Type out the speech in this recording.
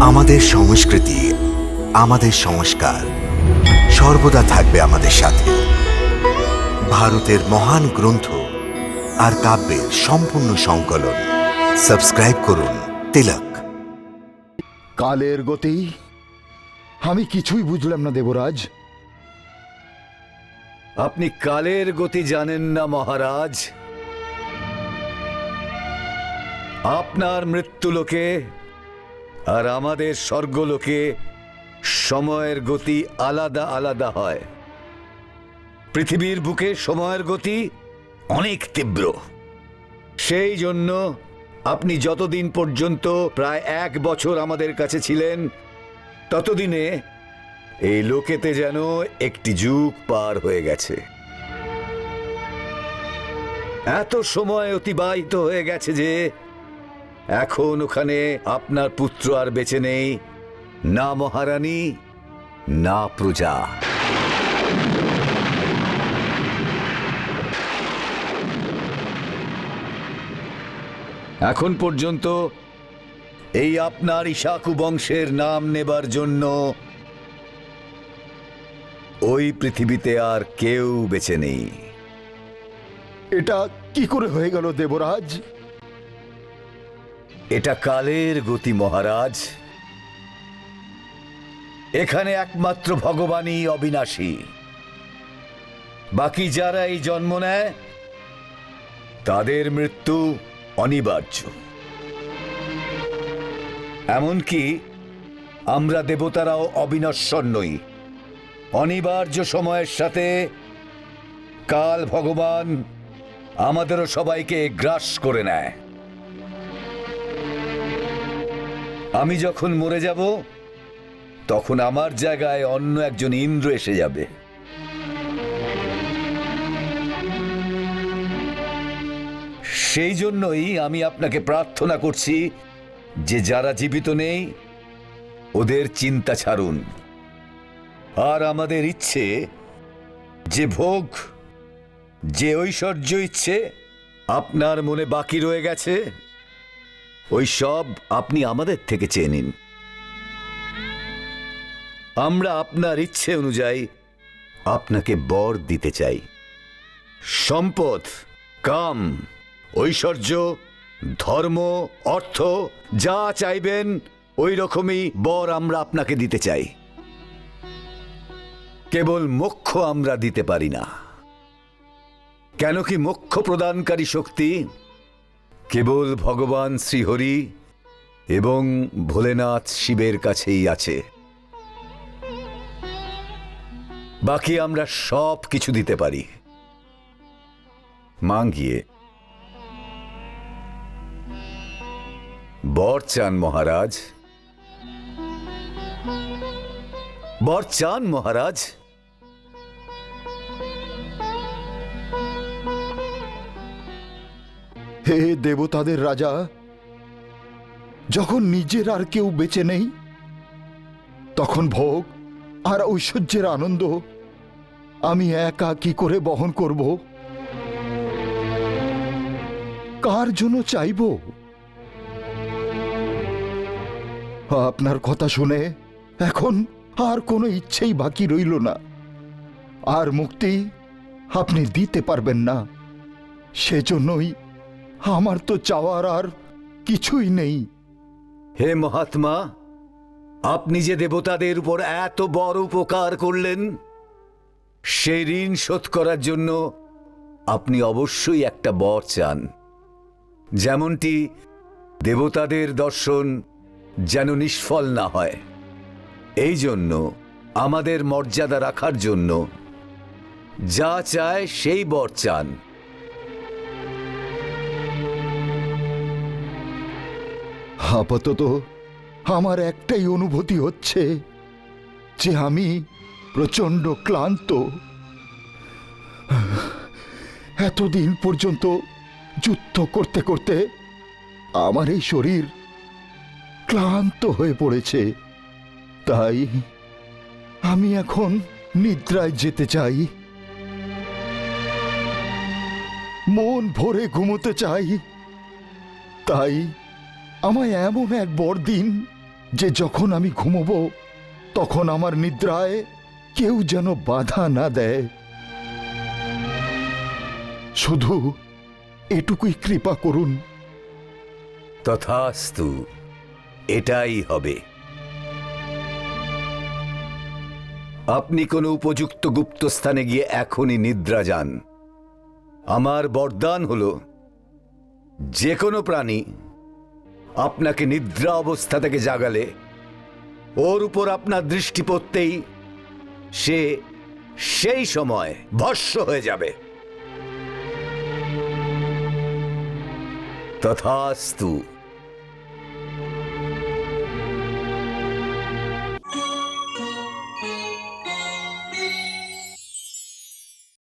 আমাদের সংস্কৃতি, আমাদের সংস্কার সর্বদা থাকবে আমাদের সাথে। ভারতের মহান গ্রন্থ আর কাব্যের সম্পূর্ণ সংকলন। সাবস্ক্রাইব করুন তিলক। কালের গতি? আমি কিছুই বুঝলাম না দেবরাজ। আপনি কালের গতি জানেন না মহারাজ। আপনার মৃত্যুলোকে আর আমাদের স্বর্গলোকে সময়ের গতি আলাদা আলাদা হয়। পৃথিবীর বুকে সময়ের গতি অনেক তীব্র। সেই জন্য আপনি যতদিন পর্যন্ত প্রায় এক বছর আমাদের কাছে ছিলেন, ততদিনে এই লোকেতে যেন একটি যুগ পার হয়ে গেছে। এত সময় অতিবাহিত হয়ে গেছে যে এখন ওখানে আপনার পুত্র আর বেঁচে নেই। না মহারানী, না প্রজা। এখন পর্যন্ত এই আপনার ইশাকু বংশের নাম নেবার জন্য ওই পৃথিবীতে আর কেউ বেঁচে নেই। এটা কি করে হয়ে গেল দেবরাজ? এটা কালের গতি, মহারাজ। এখানে একমাত্র ভগবানই অবিনাশী। বাকি যারা এই জন্ম নেয়, তাদের মৃত্যু অনিবার্য। এমনকি আমরা দেবতারাও অবিনশ্বর নই। অনিবার্য সময়ের সাথে কাল ভগবান আমাদেরও সবাইকে গ্রাস করে নেয়। আমি যখন মরে যাব, তখন আমার জায়গায় অন্য একজন ইন্দ্র এসে যাবে। সেই জন্যই আমি আপনাকে প্রার্থনা করছি যে যারা জীবিত নেই, ওদের চিন্তা ছাড়ুন। আর আমাদের ইচ্ছে, যে ভোগ, যে ঐশ্বর্য ইচ্ছে, আপনার মনে বাকি রয়ে গেছে ওই সব আপনি আমাদের থেকে চেয়ে নিন। আমরা আপনার ইচ্ছে অনুযায়ী আপনাকে বর দিতে চাই। সম্পদ, কাম, ঐশ্বর্য, ধর্ম, অর্থ, যা চাইবেন, ওই রকমই বর আমরা আপনাকে দিতে চাই। কেবল মোক্ষ আমরা দিতে পারি না। কেন কি মোক্ষ প্রদানকারী শক্তি কেবল ভগবান শ্রীহরি এবং ভোলেনাথ শিবের কাছেই আছে। বাকি আমরা সব কিছু দিতে পারি। মাঙ্গিয়ে বর চান মহারাজ বর চান মহারাজ হে দেবতাদের রাজা, যখন নিজের আর কেউ বেঁচে নেই, তখন ভোগ আর ঐশ্বর্যের আনন্দ আমি একা কি করে বহন করব? কার জন্য চাইব? আপনার কথা শুনে এখন আর কোনো ইচ্ছেই বাকি রইল না। আর মুক্তি আপনি দিতে পারবেন না। সেজন্যই আমার তো চাওয়ার আর কিছুই নেই। হে মহাত্মা, আপনি যে দেবতাদের উপর এত বড় উপকার করলেন সেই ঋণ শোধ করার জন্য আপনি অবশ্যই একটা বর চান। যেমনটি দেবতাদের দর্শন যেন নিষ্ফল না হয়। এই জন্য, আমাদের মর্যাদা রাখার জন্য যা চায় সেই বর চান। আপাতত আমার একটাই অনুভূতি হচ্ছে যে আমি প্রচণ্ড ক্লান্ত। এতদিন পর্যন্ত যুদ্ধ করতে করতে আমার এই শরীর ক্লান্ত হয়ে পড়েছে। তাই আমি এখন নিদ্রায় যেতে চাই। মন ভরে ঘুমোতে চাই। তাই আমায় এমন এক বর দিন যে যখন আমি ঘুমোবো, তখন আমার নিদ্রায় কেউ যেন বাধা না দেয়। শুধু এটুকুই কৃপা করুন। তথাস্তু এটাই হবে। আপনি কোনো উপযুক্ত গুপ্তস্থানে গিয়ে এখনই নিদ্রা যান। আমার বরদান হল যে কোনো প্রাণী আপনাকে নিদ্রা অবস্থা থেকে জাগালে, ওর উপর আপনার দৃষ্টি পড়তেই সে সেই সময় ভস্য হয়ে যাবে। তথাস্তু